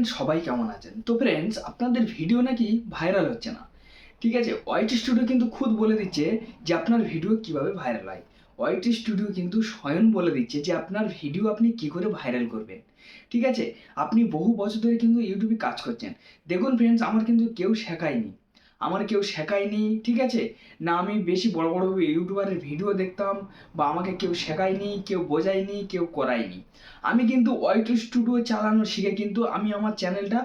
Friends সবাই কেমন আছেন? তো ফ্রেন্ডস আপনাদের ভিডিও নাকি ভাইরাল হচ্ছে না? ঠিক আছে ওয়াইটি স্টুডিও কিন্তু খুদ বলে দিচ্ছে যে আপনার ভিডিও কীভাবে ভাইরাল হয়। ওয়াইটি স্টুডিও কিন্তু স্বয়ং বলে দিচ্ছে যে আপনার ভিডিও আপনি কি করে ভাইরাল করবেন। ঠিক আছে, আপনি বহু বছর ধরে কিন্তু ইউটিউবে কাজ করছেন। দেখুন ফ্রেন্ডস আমার কিন্তু কেউ শেখায়নি। আমার কেউ শেখায়নি, ঠিক আছে? না, আমি বেশি বড় বড় ইউটিউবারের ভিডিও দেখতাম বা আমাকে কেউ শেখায়নি, কেউ বোঝায়নি, কেউ করায়নি। আমি কিন্তু ওয়াইটি স্টুডিও চালানো শিখে কিন্তু আমি আমার চ্যানেলটা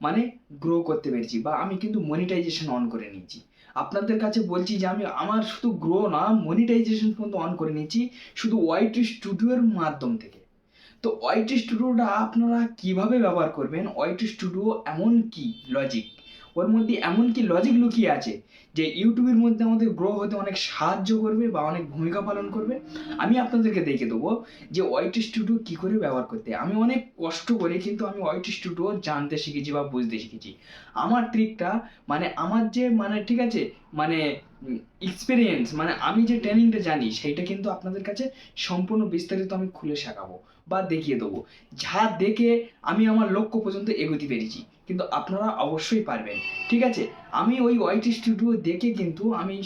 মানে গ্রো করতে পেরেছি বা আমি কিন্তু মনিটাইজেশন অন করে নিয়েছি। আপনাদের কাছে বলছি যে আমি আমার শুধু গ্রো না মনিটাইজেশন পর্যন্ত অন করে নিয়েছি, শুধু ওয়াইটি স্টুডিওর মাধ্যম থেকে। তো ওয়াইটি স্টুডিওটা আপনারা কীভাবে ব্যবহার করবেন? ওয়াইটি স্টুডিও এমন কি লজিক ওর মধ্যে এমন কি লজিক লুকিয়ে আছে যে ইউটিউবের মধ্যে আমাদের গ্রো হতে অনেক সাহায্য করবে বা অনেক ভূমিকা পালন করবে? আমি আপনাদেরকে দেখে দেবো যে ওয়াইটি স্টুডিও কি করে ব্যবহার করতে। আমি অনেক কষ্ট করে কিন্তু আমি ওয়াইটি স্টুডিও জানতে শিখেছি বা বুঝতে শিখেছি। আমার ট্রিকটা মানে আমার যে মানে ঠিক আছে? মানে এক্সপিরিয়েন্স মানে আমি যে ট্রেনিংটা জানি, সেইটা কিন্তু আপনাদের কাছে সম্পূর্ণ বিস্তারিত আমি খুলে শেখাবো বা দেখিয়ে দেবো। যা দেখে আমি আমার লক্ষ্য পর্যন্ত এগোতে পেরেছি, কিন্তু আপনারা অবশ্যই পারবেন, ঠিক আছে? আমি ওই ওয়াইটি স্টুডিও দেখে কিন্তু আমি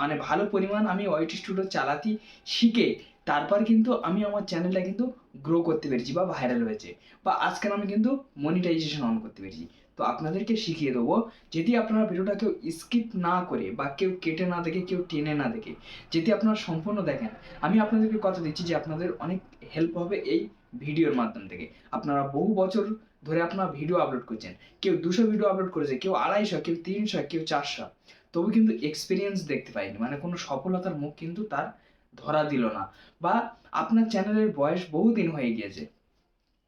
মানে ভালো পরিমাণ আমি ওয়াইটি স্টুডিও চালাতে শিখে তারপর কিন্তু আমি আমার চ্যানেলটা কিন্তু গ্রো করতে পেরেছি বা ভাইরাল হয়েছে বা আজকাল আমি কিন্তু মনিটাইজেশন অন করতে পেরেছি। তো আপনাদেরকে শিখিয়ে দেবো, যদি আপনারা ভিডিওটা কেউ স্কিপ না করে বা কেউ কেটে না দেখে, কেউ টেনে না দেখে, যদি আপনারা সম্পূর্ণ দেখেন, আমি আপনাদেরকে কথা দিচ্ছি যে আপনাদের অনেক হেল্প হবে এই ভিডিওর মাধ্যম থেকে। আপনারা বহু বছর ধরে আপনারা ভিডিও আপলোড করছেন, কেউ দুশো ভিডিও আপলোড করেছে, কেউ আড়াইশো, কেউ তিনশো, কেউ চারশো, তবু কিন্তু এক্সপিরিয়েন্স দেখতে পাইনি মানে কোনো সফলতার মুখ কিন্তু তার ধরা দিল না। বা আপনার চ্যানেলের বয়স বহুদিন হয়ে গিয়েছে।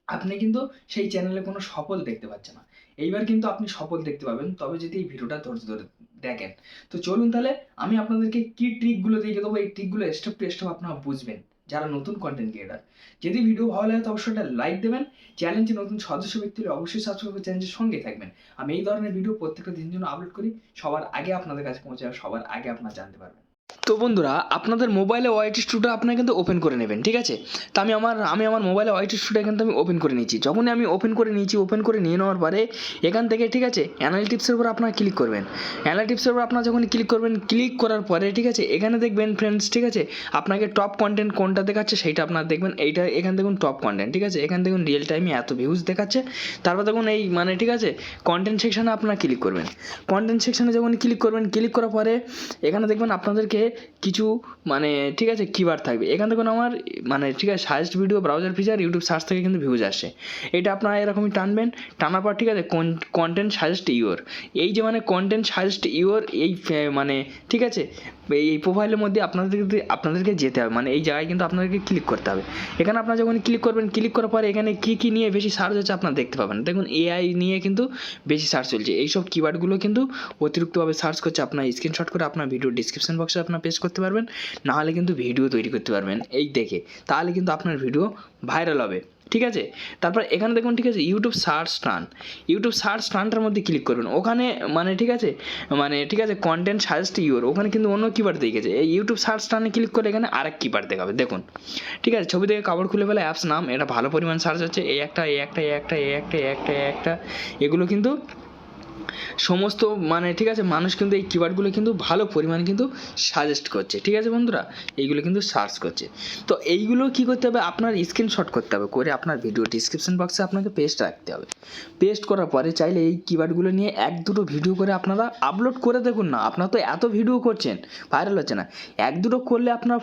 আপনি কিন্তু সেই চ্যানেলে কোনো সফল দেখতে পাচ্ছেন না। এইবার কিন্তু আপনি সফল দেখতে পাবেন। তবে যদি এই ভিডিওটা ধৈর্য ধরে দেখেন। তো চলুন তাহলে আমি আপনাদেরকে কি ট্রিকগুলো দিয়ে দেবো? এই ট্রিকগুলো স্টেপ টু স্টেপ আপনারা বুঝবেন, যারা নতুন কন্টেন্ট ক্রিয়েটার যদি ভিডিও ভালো লাগে, তো অবশ্যই একটা লাইক দেবেন। চ্যানেলটি নতুন সদস্য ব্যক্তি হলে অবশ্যই সাবস্ক্রাইব করে চ্যানেলের সঙ্গে থাকবেন। আমি এই ধরনের ভিডিও প্রত্যেকটা দিন জন্য আপলোড করি। সবার আগে আপনাদের কাছে পৌঁছে সবার আগে আপনারা জানতে পারবেন। তো বন্ধুরা, আপনাদের মোবাইলে ওয়াইটি স্টুডিও আপনারা কিন্তু ওপেন করে নেবেন, ঠিক আছে? তো আমি আমার আমি আমার মোবাইলে ওয়াইটি স্টুডিও কিন্তু আমি ওপেন করে নিয়েছি। যখনই আমি ওপেন করে নিয়েছি ওপেন করে নিয়ে নেওয়ার পরে এখান থেকে, ঠিক আছে অ্যানালিটিক্সের উপর আপনারা ক্লিক করবেন। অ্যানালিটিক্সের উপর আপনারা যখন ক্লিক করবেন ক্লিক করার পরে, ঠিক আছে, এখানে দেখবেন ফ্রেন্ডস ঠিক আছে, আপনাকে টপ কন্টেন্ট কোনটা দেখাচ্ছে সেইটা আপনারা দেখবেন, এইটা এখান দেখুন টপ কন্টেন্ট ঠিক আছে, এখান দেখুন রিয়েল টাইমে এত ভিউজ দেখাচ্ছে। তারপর দেখুন এই মানে ঠিক আছে কন্টেন্ট সেকশনে আপনারা ক্লিক করবেন। কন্টেন্ট সেকশনে যখন ক্লিক করবেন ক্লিক করার পরে এখানে দেখবেন আপনাদেরকে কিছু মানে ঠিক আছে কিবার থাকবে। এখান থেকে আমার মানে ঠিক আছে suggest video browser feature YouTube search থেকে কিন্তু ভিউজ আসে। এটা আপনারা এরকমই টানবেন, টানার পর ঠিক আছে কন্টেন্ট সাজেস্ট ইউর এই যে মানে কন্টেন্ট সাজেস্ট ইউর এই মানে ঠিক আছে, এই প্রোফাইলের মধ্যে আপনাদেরকে আপনাদেরকে যেতে হবে মানে এই জায়গায় কিন্তু আপনাদেরকে ক্লিক করতে হবে। এখানে আপনারা যখন ক্লিক করবেন ক্লিক করার পরে এখানে কী কী নিয়ে বেশি সার্চ হচ্ছে আপনারা দেখতে পাবেন। দেখুন এআই নিয়ে কিন্তু বেশি সার্চ চলছে। এইসব কিওয়ার্ডগুলো কিন্তু অতিরিক্তভাবে সার্চ করছে, আপনার স্ক্রিনশট করে আপনার ভিডিও ডিসক্রিপশন বক্সে আপনার পেস্ট করতে পারবেন, নাহলে কিন্তু ভিডিও তৈরি করতে পারবেন। এই দেখে, তাহলে কিন্তু আপনার ভিডিও ভাইরাল হবে, ঠিক আছে? তারপর এখানে দেখুন, ঠিক আছে ইউটিউব সার্চ টান ইউটিউব সার্চ টানটার মধ্যে ক্লিক করবেন। ওখানে মানে ঠিক আছে মানে ঠিক আছে কন্টেন্ট সাজেস্ট ইউর ওখানে কিন্তু অন্য কিপার দেখেছে এই ইউটিউব সার্চ টানে ক্লিক করে এখানে আরেক কিপার দেখাবে। দেখুন, ঠিক আছে, ছবি থেকে কাপড় খুলে ফেলে অ্যাপস নাম, এটা ভালো পরিমাণ সার্চ হচ্ছে। একটা, এই একটা এই একটা এই একটা এই একটা এই একটা, এগুলো কিন্তু সমস্ত মানে ঠিক আছে, মানুষ কিন্তু এই কিওয়ার্ডগুলো কিন্তু ভালো পরিমাণ কিন্তু সাজেস্ট করছে। ঠিক আছে বন্ধুরা? এইগুলো কিন্তু সার্চ করছে। তো এইগুলো কি করতে হবে? আপনার স্ক্রিনশট করতে হবে, করে আপনার ভিডিও ডিসক্রিপশন বক্সে আপনাকে পেস্ট রাখতে হবে। পেস্ট করার পরে চাইলে এই কিওয়ার্ডগুলো নিয়ে এক দুটো ভিডিও করে আপনারা আপলোড করে দেখুন না। আপনারা তো এত ভিডিও করছেন ভাইরাল হচ্ছে না। এক দুটো করলে আপনার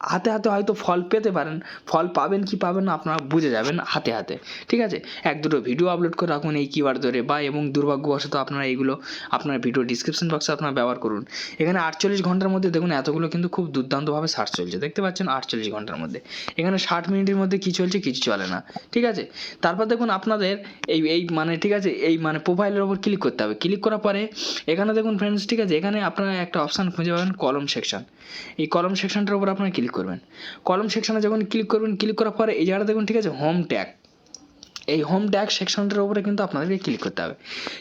হাতে হাতে হয়তো ফল পেতে পারেন। ফল পাবেন কি পাবেন না আপনারা বুঝে যাবেন হাতে হাতে। ঠিক আছে? এক দুটো ভিডিও আপলোড করে রাখুন এই কিওয়ার্ড ধরে বা এবং দুর্ভাগ্যবশত আপনারা এইগুলো আপনার ভিডিও ডিসক্রিপশন বক্সে আপনারা ব্যবহার করুন। এখানে আটচল্লিশ ঘণ্টার মধ্যে দেখুন এতগুলো কিন্তু খুব দুর্দান্তভাবে সার্চ চলছে। দেখতে পাচ্ছেন আটচল্লিশ ঘণ্টার মধ্যে। এখানে ষাট মিনিটের মধ্যে কী চলছে কিছু চলে না। ঠিক আছে? তারপর দেখুন আপনাদের এই এই মানে ঠিক আছে? এই মানে প্রোফাইলের ওপর ক্লিক করতে হবে। ক্লিক করার পরে এখানে দেখুন ফ্রেন্ডস ঠিক আছে? এখানে আপনারা একটা অপশান খুঁজে পাবেন কলম সেকশন এই কলম সেকশনটার উপর আপনারা ক্লিক করবেন। কলম সেকশনে যখন ক্লিক করবেন ক্লিক করার পরে এই জায়গাটা দেখুন, ঠিক আছে? হোম ট্যাগ এই হোম ট্যাগ সেকশনটার উপরে কিন্তু আপনাদেরকে ক্লিক করতে হবে।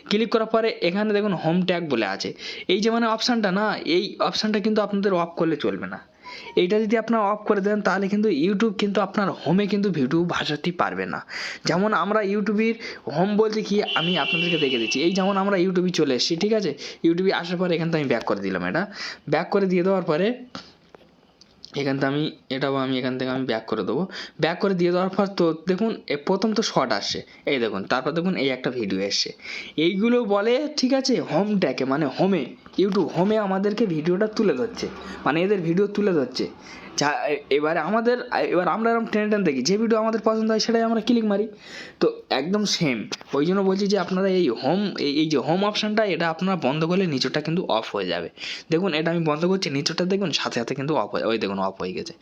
ক্লিক করার পরে এখানে দেখুন হোম ট্যাগ বলে আছে। এই যে মানে অপশানটা না, এই অপশানটা কিন্তু আপনাদের অফ করলে চলবে না। এইটা যদি আপনার অফ করে দেন, তাহলে কিন্তু ইউটিউব কিন্তু আপনার হোমে কিন্তু ভিডিও ভাসাতে পারবে না। যেমন আমরা ইউটিউবের হোম বলতে কি, আমি আপনাদেরকে দেখে দিচ্ছি। এই যেমন আমরা ইউটিউবে চলে এসেছি, ঠিক আছে? ইউটিউবে আসার পরে এখান থেকে আমি ব্যাক করে দিলাম এটা। ব্যাক করে দিয়ে দেওয়ার পরে এখান থেকে আমি, এটাও আমি এখান থেকে আমি ব্যাক করে দেবো। ব্যাক করে দিয়ে দেওয়ার পর তো দেখুন প্রথম তো শর্ট আসে। এই দেখুন, তারপর দেখুন এই একটা ভিডিও এসছে। এইগুলো বলে, ঠিক আছে হোম ট্যাকে মানে হোমে ইউটিউব হোমে আমাদেরকে ভিডিওটা তুলে ধরছে। মানে এদের ভিডিও তুলে ধরছে। যা এ- এবারে আমাদের এবার আমরা এরকম টেনে টেনে দেখি, যে ভিডিও আমাদের পছন্দ হয় সেটাই আমরা ক্লিক মারি। তো একদম সেম ওই জন্য বলছি যে আপনারা এই হোম এই যে হোম অপশানটা এটা আপনারা বন্ধ করলে নিচটা কিন্তু অফ হয়ে যাবে। দেখুন, এটা আমি বন্ধ করছি নিচটা দেখুন, সাথে সাথে কিন্তু অফ হয়ে, ওই দেখুন অফ হয়ে গেছে।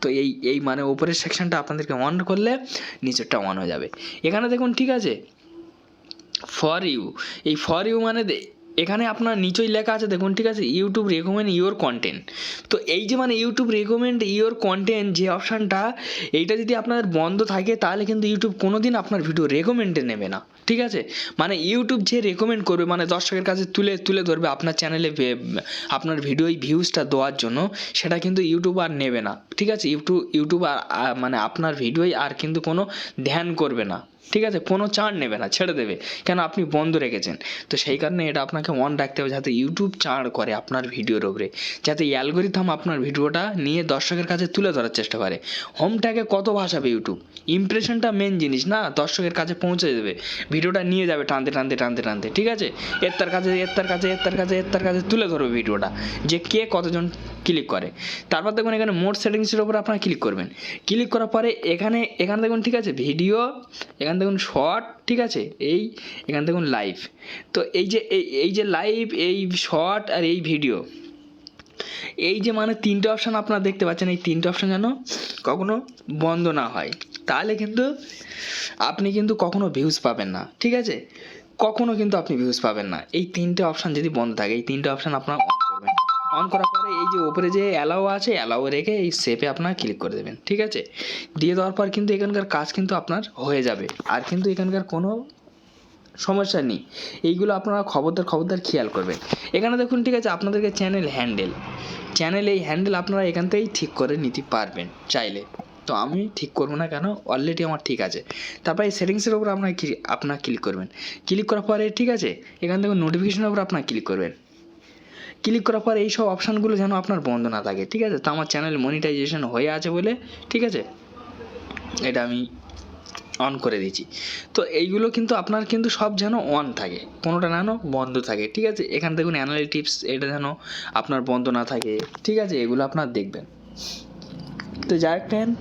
তো এই এই মানে উপরের সেকশনটা আপনাদেরকে অন করলে নিচেরটা অন হয়ে যাবে। এখানে দেখুন, ঠিক আছে? ফর ইউ এই ফর ইউ মানে এখানে আপনার নিচেই লেখা আছে, দেখুন, ঠিক আছে ইউটিউব রেকমেন্ড ইওর কন্টেন্ট তো এই যে মানে ইউটিউব রেকমেন্ড ইওর কন্টেন্ট যে অপশানটা এইটা যদি আপনার বন্ধ থাকে, তাহলে কিন্তু ইউটিউব কোনো দিন আপনার ভিডিও রেকমেন্ডে নেবে না, ঠিক আছে? মানে ইউটিউব যে রেকমেন্ড করবে মানে দর্শকের কাছে তুলে তুলে ধরবে আপনার চ্যানেলে আপনার ভিডিও ভিউজটা দেওয়ার জন্য, সেটা কিন্তু ইউটিউব আর নেবে না, ঠিক আছে? ইউটিউব ইউটিউব আর মানে আপনার ভিডিওই আর কিন্তু কোনো ধ্যান করবে না। ঠিক আছে? কোনো চার্জ নেবে না, ছেড়ে দেবে। কেন? আপনি বন্ধ রেখেছেন। তো সেই কারণে এটা আপনাকে অন রাখতে হবে যাতে ইউটিউব চার্জ করে আপনার ভিডিওর ওপরে যাতে অ্যালগোরিথাম আপনার ভিডিওটা নিয়ে দর্শকের কাছে তুলে ধরার চেষ্টা করে। হোম ট্যাগে কত ভাসাবে ইউটিউব ইমপ্রেশনটা মেন জিনিস না? দর্শকের কাছে পৌঁছে দেবে। ভিডিওটা নিয়ে যাবে টানতে টানতে টানতে টানতে। ঠিক আছে? এর তার কাছে এর তার কাছে এর তার কাছে এর তার কাছে তুলে ধরবে ভিডিওটা। যে কে কতজন ক্লিক করে। তারপর দেখুন এখানে মোট সেটিংসের উপর আপনারা ক্লিক করবেন। ক্লিক করার পরে এখানে এখানে দেখুন ঠিক আছে? ভিডিও এখানে দেখুন শর্ট ঠিক আছে? এই এখানে দেখুন লাইভ তো এই যে এই যে লাইভ এই শর্ট আর এই ভিডিও এই যে মানে তিনটে অপশান আপনারা দেখতে পাচ্ছেন, এই তিনটে অপশান যেন কখনো বন্ধ না হয়। তাহলে কিন্তু আপনি কিন্তু কখনো ভিউজ পাবেন না, ঠিক আছে? কখনো কিন্তু আপনি ভিউজ পাবেন না। এই তিনটে অপশান যদি বন্ধ থাকে, এই তিনটে অপশান আপনারা অন করার পরে এই যে ওপরে যে অ্যালাও আছে অ্যালাও রেখে এই সেপে আপনারা ক্লিক করে দেবেন, ঠিক আছে? দিয়ে দেওয়ার পর কিন্তু এখানকার কাজ কিন্তু আপনার হয়ে যাবে। আর কিন্তু এখানকার কোনো সমস্যা নেই। এইগুলো আপনারা খবরদার খবরদার খেয়াল করবেন। এখানে দেখুন, ঠিক আছে, আপনাদেরকে চ্যানেল হ্যান্ডেল চ্যানেল এই হ্যান্ডেল আপনারা এখান থেকেই ঠিক করে নিতে পারবেন চাইলে। তো আমি ঠিক করব না কেন? অলরেডি আমার ঠিক আছে। তারপর এই সেটিংসের উপর আপনার আপনার ক্লিক করবেন। ক্লিক করার পরে, ঠিক আছে, এখান থেকে নোটিফিকেশনের উপর আপনার ক্লিক করবেন। ক্লিক করার পর এই সব অপশানগুলো যেন আপনার বন্ধ না থাকে, ঠিক আছে? তো আমার চ্যানেল মনিটাইজেশন হয়ে আছে বলে, ঠিক আছে? এটা আমি অন করে দিয়েছি। তো এইগুলো কিন্তু আপনার কিন্তু সব যেন অন থাকে, কোনোটা যেন বন্ধ থাকে, ঠিক আছে? এখানে দেখুন অ্যানালিটিক্স এটা যেন আপনার বন্ধ না থাকে, ঠিক আছে? এগুলো আপনার দেখবেন। তো যাই ফ্রেন্ড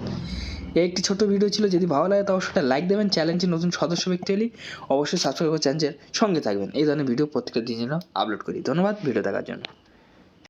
একটি ছোট ভিডিও ছিল, যদি ভালো লাগে তো অবশ্যই লাইক দেবেন চ্যানেলটি নতুন সদস্য ব্যক্তি হলে অবশ্যই সাবস্ক্রাইব করে চ্যানেলের সঙ্গে থাকবেন। এই ধরনের ভিডিও প্রত্যেকটা দিন আপলোড করি। ধন্যবাদ ভিডিও দেখার জন্য।